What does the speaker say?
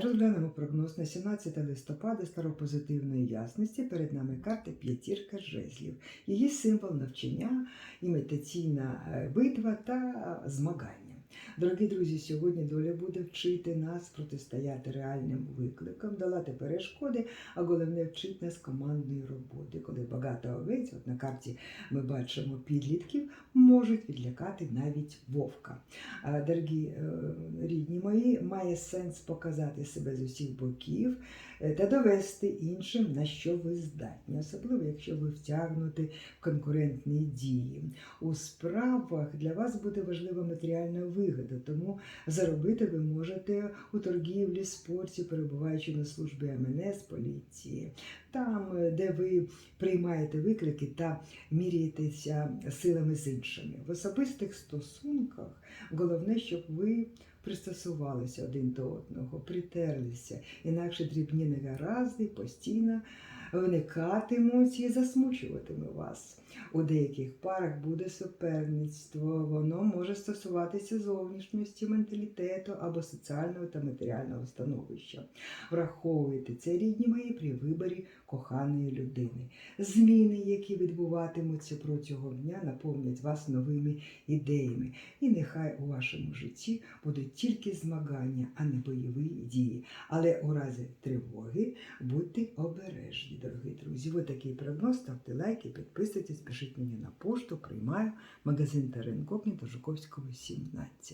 Розглянемо прогноз на 17 листопада старопозитивної ясності. Перед нами карта п'ятірка жезлів. Її символ навчання, імітаційна е, битва та е, змагання. Дорогі друзі, сьогодні доля буде вчити нас протистояти реальним викликам, долати перешкоди, а головне вчити нас командної роботи. Коли багато овець, от на карті ми бачимо підлітків, можуть відлякати навіть вовка. Дорогі е, рідні мої, має сенс показати себе з усіх боків е, та довести іншим, на що ви здатні, особливо якщо ви втягнуті в конкурентні дії. У справах для вас буде важлива матеріальна вигода, тому заробити ви можете у торгівлі, спорті, перебуваючи на службі МНС, поліції, там, е, де ви приймаєте виклики та міряєтеся силами з іншими. В особистих стосунках головне, щоб ви пристосувалися один до одного, притерлися, інакше дрібні негаразди постійно виникатимуть і засмучуватиме вас. У деяких парах буде суперництво, воно може стосуватися зовнішності, менталітету або соціального та матеріального становища. Враховуйте це рідні мої при виборі коханої людини. Зміни, які відбуватимуться протягом дня, наповнять вас новими ідеями. І нехай у вашому житті будуть тільки змагання, а не бойові дії. Але у разі тривоги будьте обережні, дорогі друзі. Ви такий прогноз, ставте лайки, підписуйтесь, пишіть мені на пошту, приймаю магазин Теренкопні до Жуковського 17.